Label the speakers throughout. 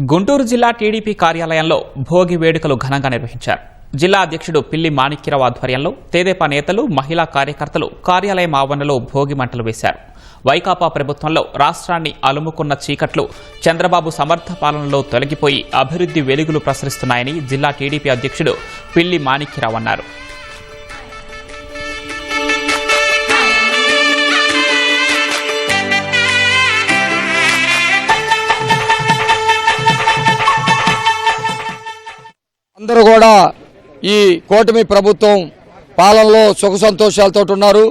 Speaker 1: గుంటూరు జిల్లా టీడీపీ కార్యాలయంలో భోగి వేడుకలు ఘనంగా నిర్వహించారు. జిల్లా అధ్యక్షుడు పిల్లి మాణిక్యరావు ఆధ్వర్యంలో తెదేపా నేతలు మహిళా కార్యకర్తలు కార్యాలయం ఆవరణలో భోగి మంటలు వేశారు. వైకాపా ప్రభుత్వంలో రాష్ట్రాన్ని అలుముకున్న చీకట్లు చంద్రబాబు సమర్థ పాలనలో తొలగిపోయి అభివృద్ధి వెలుగులు ప్రసరిస్తున్నాయని జిల్లా టీడీపీ అధ్యక్షుడు పిల్లి మాణిక్యరావు అన్నారు.
Speaker 2: అందరూ కూడా ఈ కూటమి ప్రభుత్వం పాలనలో సుఖ సంతోషాలతో ఉన్నారు.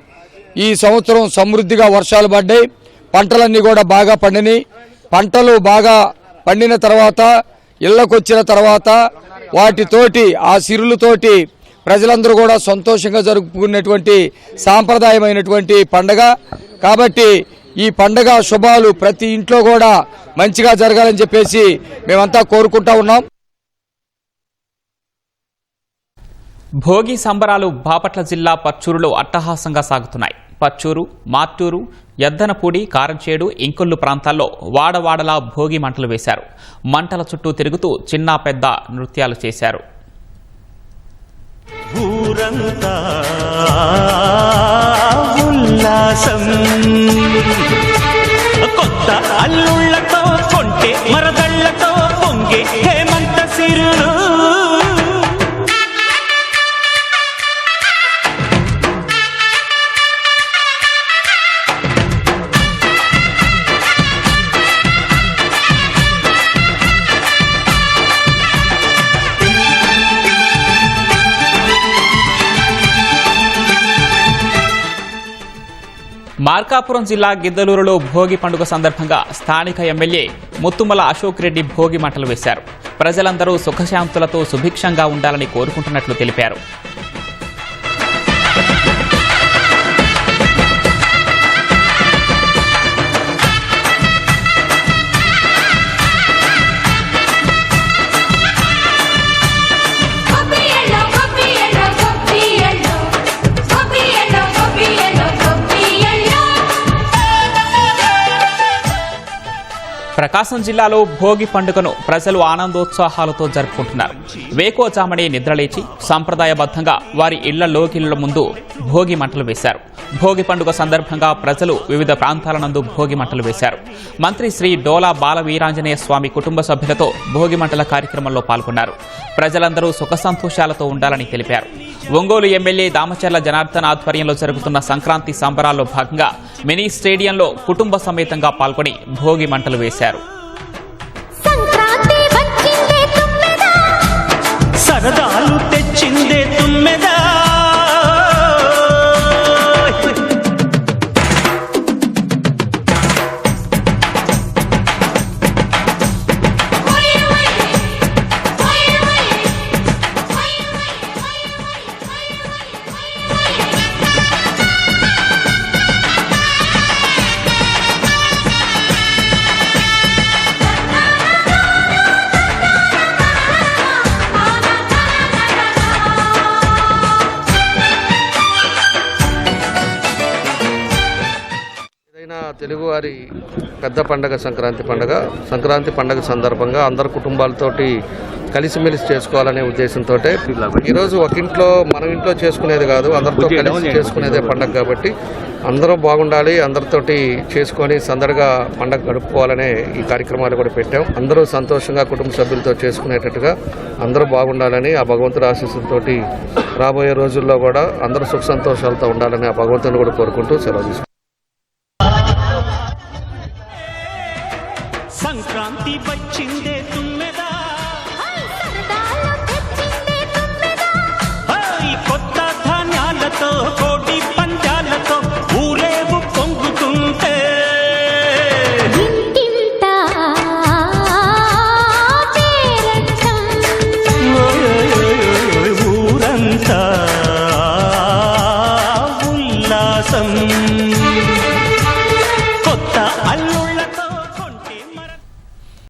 Speaker 2: ఈ సంవత్సరం సమృద్ధిగా వర్షాలు పడ్డాయి. పంటలన్నీ కూడా బాగా పండినాయి. పంటలు బాగా పండిన తర్వాత ఇళ్ళకొచ్చిన తర్వాత వాటితోటి ఆ సిరులతోటి ప్రజలందరూ కూడా సంతోషంగా జరుపుకునేటువంటి సాంప్రదాయమైనటువంటి పండగ. కాబట్టి ఈ పండగ శుభాలు ప్రతి ఇంట్లో కూడా మంచిగా జరగాలని చెప్పేసి మేమంతా కోరుకుంటా ఉన్నాం.
Speaker 1: భోగి సంబరాలు బాపట్ల జిల్లా పచ్చూరులో అట్టహాసంగా సాగుతున్నాయి. పచ్చూరు మార్టూరు ఎద్దనపూడి కారంచేడు ఇంకొల్లు ప్రాంతాల్లో వాడవాడలా భోగి మంటలు వేశారు. మంటల చుట్టూ తిరుగుతూ చిన్న పెద్ద నృత్యాలు చేశారు.
Speaker 3: ఉల్లాసం. కొత్త అల్లుళ్ళతో
Speaker 1: మార్కాపురం జిల్లా గిద్దలూరులో భోగి పండుగ సందర్భంగా స్థానిక ఎమ్మెల్యే ముత్తుమల అశోక్ రెడ్డి భోగి మంటలు వేశారు. ప్రజలందరూ సుఖశాంతులతో సుభిక్షంగా ఉండాలని కోరుకుంటున్నట్లు తెలిపారు. ప్రకాశం జిల్లాలో భోగి పండుగను ప్రజలు ఆనందోత్సాహాలతో జరుపుకుంటున్నారు. వేకోజామని నిద్రలేచి సంప్రదాయబద్ధంగా వారి ఇళ్ళ లోకిళ్ళ ముందు భోగి మంటలు వేశారు. భోగి పండుగ సందర్భంగా ప్రజలు వివిధ ప్రాంతాల నందు భోగి మంటలు వేశారు. మంత్రి శ్రీ డోలా బాల వీరాంజనేయ స్వామి కుటుంబ సభ్యులతో భోగి మంటల కార్యక్రమంలో పాల్గొన్నారు. ప్రజలందరూ సుఖ సంతోషాలతో ఉండాలని తెలిపారు. ఒంగోలు ఎమ్మెల్యే దామచర్ల జనార్దన్ ఆధ్వర్యంలో జరుగుతున్న సంక్రాంతి సంబరాల్లో భాగంగా మినీ స్టేడియంలో కుటుంబ సమేతంగా పాల్గొని భోగి మంటలు వేశారు.
Speaker 4: సంక్రాంతి వచ్చిందే తుమ్మెదా?
Speaker 3: సరదాలు తెచ్చిందే తుమ్మెదా?
Speaker 5: తెలుగువారి పెద్ద పండగ సంక్రాంతి పండగ. సంక్రాంతి పండగ సందర్భంగా అందరు కుటుంబాలతోటి కలిసిమెలిసి చేసుకోవాలనే ఉద్దేశంతో ఈరోజు ఒక ఇంట్లో మనం ఇంట్లో చేసుకునేది కాదు అందరితో కలిసి చేసుకునేదే పండగ కాబట్టి అందరూ బాగుండాలి అందరితోటి చేసుకొని సందడిగా పండగ గడుపుకోవాలనే ఈ కార్యక్రమాలు కూడా పెట్టాం. అందరూ సంతోషంగా కుటుంబ సభ్యులతో చేసుకునేటట్టుగా అందరూ బాగుండాలని ఆ భగవంతుడి ఆశీస్సులతోటి రాబోయే రోజుల్లో కూడా అందరూ సుఖ సంతోషాలతో ఉండాలని ఆ భగవంతుని కూడా కోరుకుంటూ సెలవు
Speaker 3: సంక్రాంతి వచ్చిందే తుమ్మెదా. కొత్త ధాన్యాలతో కోటి పంజాలతో ఊరేవు ఊరంతా ఉల్లాసం.